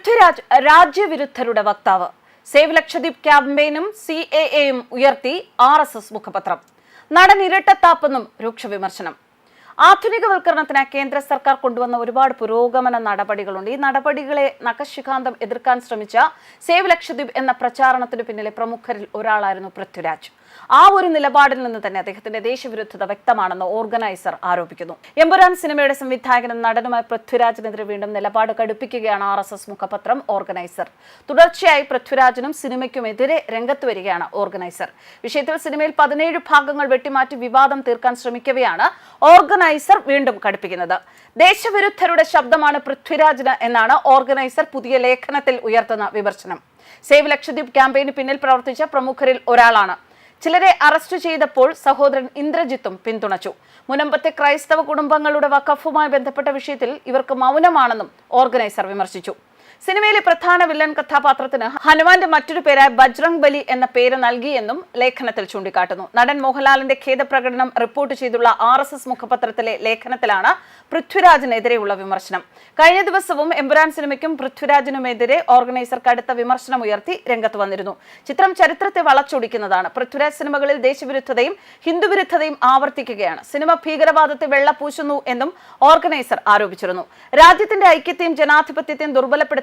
പൃഥ്വിരാജ് രാജ്യവിരുദ്ധരുടെ വക്താവ്. സേവ് ലക്ഷദ്വീപ് ക്യാമ്പയിനും സി എ എയും ഉയർത്തി ആർ എസ് എസ് മുഖപത്രം. നടൻ ഇരട്ടത്താപ്പെന്നും രൂക്ഷ വിമർശനം. ആധുനികവൽക്കരണത്തിന് കേന്ദ്ര സർക്കാർ കൊണ്ടുവന്ന ഒരുപാട് പുരോഗമന നടപടികളുണ്ട്. ഈ നടപടികളെ നഖശിഖാന്തം എതിർക്കാൻ ശ്രമിച്ച സേവ് ലക്ഷദ്വീപ് എന്ന പ്രചാരണത്തിന് പിന്നിലെ പ്രമുഖരിൽ ഒരാളായിരുന്നു പൃഥ്വിരാജ്. ആ ഒരു നിലപാടിൽ നിന്ന് തന്നെ അദ്ദേഹത്തിന്റെ ദേശവിരുദ്ധത വ്യക്തമാണെന്ന് ഓർഗനൈസർ ആരോപിക്കുന്നു. എമ്പുരാൻ സിനിമയുടെ സംവിധായകനും നടനുമായ പൃഥ്വിരാജിനെതിരെ വീണ്ടും നിലപാട് കടുപ്പിക്കുകയാണ് ആർ എസ് എസ് മുഖപത്രം ഓർഗനൈസർ. തുടർച്ചയായി പൃഥ്വിരാജിനും സിനിമയ്ക്കുമെതിരെ രംഗത്ത് വരികയാണ് ഓർഗനൈസർ. വിഷയത്തിൽ സിനിമയിൽ പതിനേഴ് ഭാഗങ്ങൾ വെട്ടിമാറ്റി വിവാദം തീർക്കാൻ ശ്രമിക്കവെയാണ് ഓർഗനൈസർ വീണ്ടും കടുപ്പിക്കുന്നത്. ദേശവിരുദ്ധരുടെ ശബ്ദമാണ് പൃഥ്വിരാജിന് എന്നാണ് ഓർഗനൈസർ പുതിയ ലേഖനത്തിൽ ഉയർത്തുന്ന വിമർശനം. സേവ് ലക്ഷദ്വീപ് ക്യാമ്പയിന് പിന്നിൽ പ്രവർത്തിച്ച പ്രമുഖരിൽ ഒരാളാണ്. ചിലരെ അറസ്റ്റ് ചെയ്തപ്പോൾ സഹോദരൻ ഇന്ദ്രജിത്തും പിന്തുണച്ചു. മുനമ്പത്തെ ക്രൈസ്തവ കുടുംബങ്ങളുടെ വഖഫുമായി ബന്ധപ്പെട്ട വിഷയത്തിൽ ഇവർക്ക് മൗനമാണെന്നും ഓർഗനൈസർ വിമർശിച്ചു. സിനിമയിലെ പ്രധാന വില്ലൻ കഥാപാത്രത്തിന് ഹനുമാന്റെ മറ്റൊരു പേരായ ബജ്രംഗ് ബലി എന്ന പേര് നൽകിയെന്നും ലേഖനത്തിൽ ചൂണ്ടിക്കാട്ടുന്നു. നടൻ മോഹൻലാലിന്റെ ഖേദപ്രകടനം റിപ്പോർട്ട് ചെയ്തുള്ള ആർ എസ് എസ് മുഖപത്രത്തിലെ ലേഖനത്തിലാണ് പൃഥ്വിരാജിനെതിരെയുള്ള വിമർശനം. കഴിഞ്ഞ ദിവസവും എമ്പുരാൻ സിനിമയ്ക്കും പൃഥ്വിരാജിനുമെതിരെ ഓർഗനൈസർ കടുത്ത വിമർശനം ഉയർത്തി രംഗത്ത് വന്നിരുന്നു. ചിത്രം ചരിത്രത്തെ വളച്ചൊടിക്കുന്നതാണ്. പൃഥ്വിരാജ് സിനിമകളിൽ ദേശവിരുദ്ധതയും ഹിന്ദുവിരുദ്ധതയും ആവർത്തിക്കുകയാണ്. സിനിമ ഭീകരവാദത്തെ വെള്ളപൂശുന്നു എന്നും ഓർഗനൈസർ ആരോപിച്ചിരുന്നു. രാജ്യത്തിന്റെ ഐക്യത്തെയും ജനാധിപത്യത്തെയും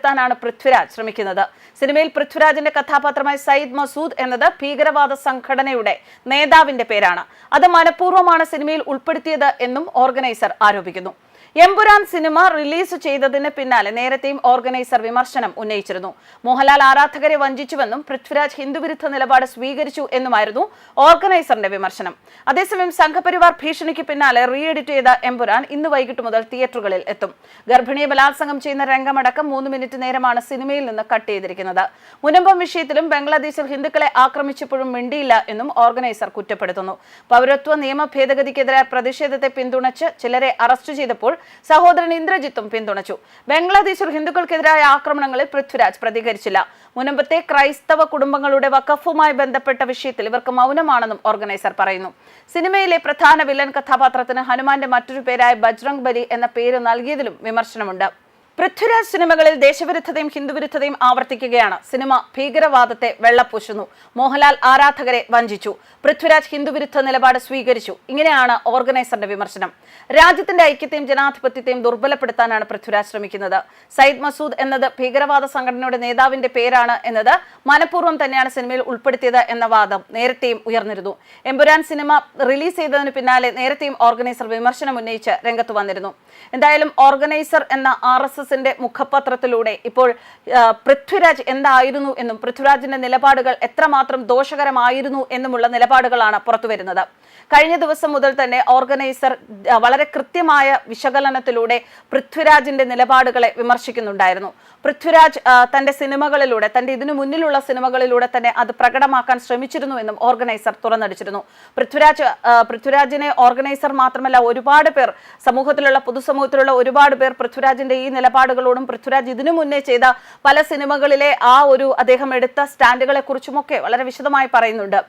ദുർബലപ്പെടുത്താനാണ് പൃഥ്വിരാജ് ശ്രമിക്കുന്നത്. സിനിമയിൽ പൃഥ്വിരാജിന്റെ കഥാപാത്രമായ സയ്യിദ് മസൂദ് എന്നത് ഭീകരവാദ സംഘടനയുടെ നേതാവിന്റെ പേരാണ്. അത് മനഃപൂർവമാണ് സിനിമയിൽ ഉൾപ്പെടുത്തിയത് എന്നും ഓർഗനൈസർ ആരോപിക്കുന്നു. എമ്പുരാൻ സിനിമ റിലീസ് ചെയ്തതിന് പിന്നാലെ നേരത്തെയും ഓർഗനൈസർ വിമർശനം ഉന്നയിച്ചിരുന്നു. മോഹൻലാൽ ആരാധകരെ വഞ്ചിച്ചുവെന്നും പൃഥ്വിരാജ് ഹിന്ദുവിരുദ്ധ നിലപാട് സ്വീകരിച്ചു എന്നുമായിരുന്നു ഓർഗനൈസറിന്റെ വിമർശനം. അതേസമയം സംഘപരിവാർ ഭീഷണിക്ക് പിന്നാലെ റീ എഡിറ്റ് ചെയ്ത എംപുരാൻ ഇന്ന് വൈകിട്ട് മുതൽ തിയേറ്ററുകളിൽ എത്തും. ഗർഭിണിയെ ബലാത്സംഗം ചെയ്യുന്ന രംഗമടക്കം മൂന്ന് മിനിറ്റ് നേരമാണ് സിനിമയിൽ നിന്ന് കട്ട് ചെയ്തിരിക്കുന്നത്. മുനമ്പം വിഷയത്തിലും ബംഗ്ലാദേശിൽ ഹിന്ദുക്കളെ ആക്രമിച്ചപ്പോഴും മിണ്ടിയില്ല എന്നും ഓർഗനൈസർ കുറ്റപ്പെടുത്തുന്നു. പൗരത്വ നിയമ ഭേദഗതിക്കെതിരായ പ്രതിഷേധത്തെ പിന്തുണച്ച് ചിലരെ അറസ്റ്റ് ചെയ്തപ്പോൾ സഹോദരൻ ഇന്ദ്രജിത്തും പിന്തുണച്ചു. ബംഗ്ലാദേശിൽ ഹിന്ദുക്കൾക്കെതിരായ ആക്രമണങ്ങളിൽ പൃഥ്വിരാജ് പ്രതികരിച്ചില്ല. മുനമ്പത്തെ ക്രൈസ്തവ കുടുംബങ്ങളുടെ വഖഫുമായി ബന്ധപ്പെട്ട വിഷയത്തിൽ ഇവർക്ക് മൗനമാണെന്നും ഓർഗനൈസർ പറയുന്നു. സിനിമയിലെ പ്രധാന വില്ലൻ കഥാപാത്രത്തിന് ഹനുമാന്റെ മറ്റൊരു പേരായ ബജ്രംഗ് ബലി എന്ന പേര് നൽകിയതിലും വിമർശനമുണ്ട്. പൃഥ്വിരാജ് സിനിമകളിൽ ദേശവിരുദ്ധതയും ഹിന്ദുവിരുദ്ധതയും ആവർത്തിക്കുകയാണ്. സിനിമ ഭീകരവാദത്തെ വെള്ളപൂശുന്നു. മോഹൻലാൽ ആരാധകരെ വഞ്ചിച്ചു. പൃഥ്വിരാജ് ഹിന്ദുവിരുദ്ധ നിലപാട് സ്വീകരിച്ചു. ഇങ്ങനെയാണ് ഓർഗനൈസറുടെ വിമർശനം. രാജ്യത്തിന്റെ ഐക്യത്തെയും ജനാധിപത്യത്തെയും ദുർബലപ്പെടുത്താനാണ് പൃഥ്വിരാജ് ശ്രമിക്കുന്നത്. സയ്യിദ് മസൂദ് എന്നത് ഭീകരവാദ സംഘടനയുടെ നേതാവിന്റെ പേരാണ് എന്നത് മനഃപൂർവം തന്നെയാണ് സിനിമയിൽ ഉൾപ്പെടുത്തിയത് എന്ന വാദം നേരത്തെയും ഉയർന്നിരുന്നു. എമ്പുരാൻ സിനിമ റിലീസ് ചെയ്തതിന് പിന്നാലെ നേരത്തെയും ഓർഗനൈസർ വിമർശനം ഉന്നയിച്ച് രംഗത്ത് വന്നിരുന്നു. എന്തായാലും ഓർഗനൈസർ എന്ന ആർ എസ് എസിന്റെ മുഖപത്രത്തിലൂടെ ഇപ്പോൾ പൃഥ്വിരാജ് എന്തായിരുന്നു എന്നും പൃഥ്വിരാജിന്റെ നിലപാടുകൾ എത്രമാത്രം ദോഷകരമായിരുന്നു എന്നുമുള്ള നിലപാടുകളാണ് പുറത്തുവരുന്നത്. കഴിഞ്ഞ ദിവസം മുതൽ തന്നെ ഓർഗനൈസർ വളരെ കൃത്യമായ വിശകലനത്തിലൂടെ പൃഥ്വിരാജിന്റെ നിലപാടുകളെ വിമർശിക്കുന്നുണ്ടായിരുന്നു. പൃഥ്വിരാജ് തന്റെ സിനിമകളിലൂടെ തന്റെ ഇതിനു മുന്നിലുള്ള സിനിമകളിലൂടെ തന്നെ അത് പ്രകടമാക്കാൻ ശ്രമിച്ചിരുന്നു എന്നും ഓർഗനൈസർ തുറന്നടിച്ചിരുന്നു. പൃഥ്വിരാജ് പൃഥ്വിരാജിനെ ഓർഗനൈസർ മാത്രമല്ല ഒരുപാട് പേർ സമൂഹത്തിലുള്ള പൊതുസമൂഹത്തിലുള്ള ഒരുപാട് പേർ പൃഥ്വിരാജിന്റെ ഈ നിലപാടുകളോടും പൃഥ്വിരാജ് ഇതിനു മുന്നേ ചെയ്ത പല സിനിമകളിലെ ആ ഒരു അദ്ദേഹം എടുത്ത സ്റ്റാൻഡുകളെ കുറിച്ചുമൊക്കെ വളരെ വിശദമായി പറയുന്നുണ്ട്.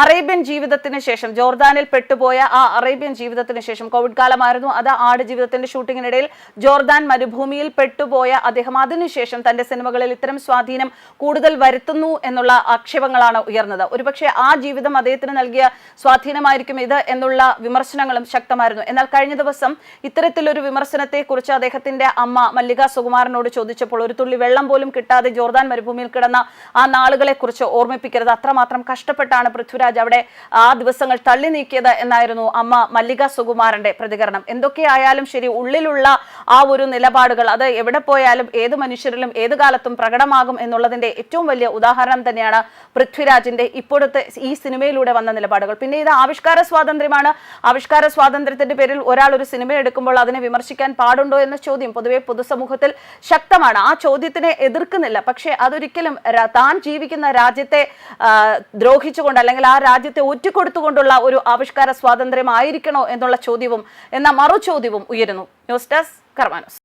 അറേബ്യൻ ജീവിതത്തിന് ശേഷം ജോർദാനിൽ പെട്ടുപോയ ആ അറേബ്യൻ ജീവിതത്തിന് ശേഷം കോവിഡ് കാലമായിരുന്നു. അത് ആട് ജീവിതത്തിന്റെ ഷൂട്ടിങ്ങിനിടയിൽ ജോർദാൻ മരുഭൂമിയിൽ പെട്ടുപോയ അദ്ദേഹം. അതിനുശേഷം തന്റെ സിനിമകളിൽ ഇത്തരം സ്വാധീനം കൂടുതൽ വരുത്തുന്നു എന്നുള്ള ആക്ഷേപങ്ങളാണ് ഉയർന്നത്. ഒരുപക്ഷെ ആ ജീവിതം അദ്ദേഹത്തിന് നൽകിയ സ്വാധീനമായിരിക്കും ഇത് എന്നുള്ള വിമർശനങ്ങളും ശക്തമായിരുന്നു. എന്നാൽ കഴിഞ്ഞ ദിവസം ഇത്തരത്തിലൊരു വിമർശനത്തെ കുറിച്ച് അദ്ദേഹത്തിന്റെ അമ്മ മല്ലിക സുകുമാരനോട് ചോദിച്ചപ്പോൾ ഒരു തുള്ളി വെള്ളം പോലും കിട്ടാതെ ജോർദാൻ മരുഭൂമിയിൽ കിടന്ന ആ നാളുകളെ കുറിച്ച് ഓർമ്മിപ്പിക്കരുത്. അത്രമാത്രം കഷ്ടപ്പെട്ടാണ് പൃഥ്വിരാജ് അവിടെ ആ ദിവസങ്ങൾ തള്ളി നീക്കിയത് എന്നായിരുന്നു അമ്മ മല്ലിക സുകുമാരന്റെ പ്രതികരണം. എന്തൊക്കെയായാലും ശരി ഉള്ളിലുള്ള ആ ഒരു നിലപാടുകൾ അത് എവിടെ പോയാലും ഏത് മനുഷ്യരിലും ഏത് കാലത്തും പ്രകടമാകും എന്നുള്ളതിന്റെ ഏറ്റവും വലിയ ഉദാഹരണം തന്നെയാണ് പൃഥ്വിരാജിന്റെ ഇപ്പോഴത്തെ ഈ സിനിമയിലൂടെ വന്ന നിലപാടുകൾ. പിന്നെ ഇത് ആവിഷ്കാര സ്വാതന്ത്ര്യമാണ്. ആവിഷ്കാര സ്വാതന്ത്ര്യത്തിന്റെ പേരിൽ ഒരാൾ ഒരു സിനിമ എടുക്കുമ്പോൾ അതിനെ വിമർശിക്കാൻ പാടുണ്ടോ എന്ന ചോദ്യം പൊതുവെ പൊതുസമൂഹത്തിൽ ശക്തമാണ്. ആ ചോദ്യത്തിനെ എതിർക്കുന്നില്ല. പക്ഷേ അതൊരിക്കലും താൻ ജീവിക്കുന്ന രാജ്യത്തെ ദ്രോഹിച്ചുകൊണ്ട് അല്ലെങ്കിൽ ആ രാജ്യത്തെ ഒറ്റിക്കൊടുത്തുകൊണ്ടുള്ള ഒരു ആവിഷ്കാര സ്വാതന്ത്ര്യമായിരിക്കണോ എന്നുള്ള ചോദ്യവും എന്ന മറു ചോദ്യവും ഉയരുന്നു. News desk കർമാനോസ്.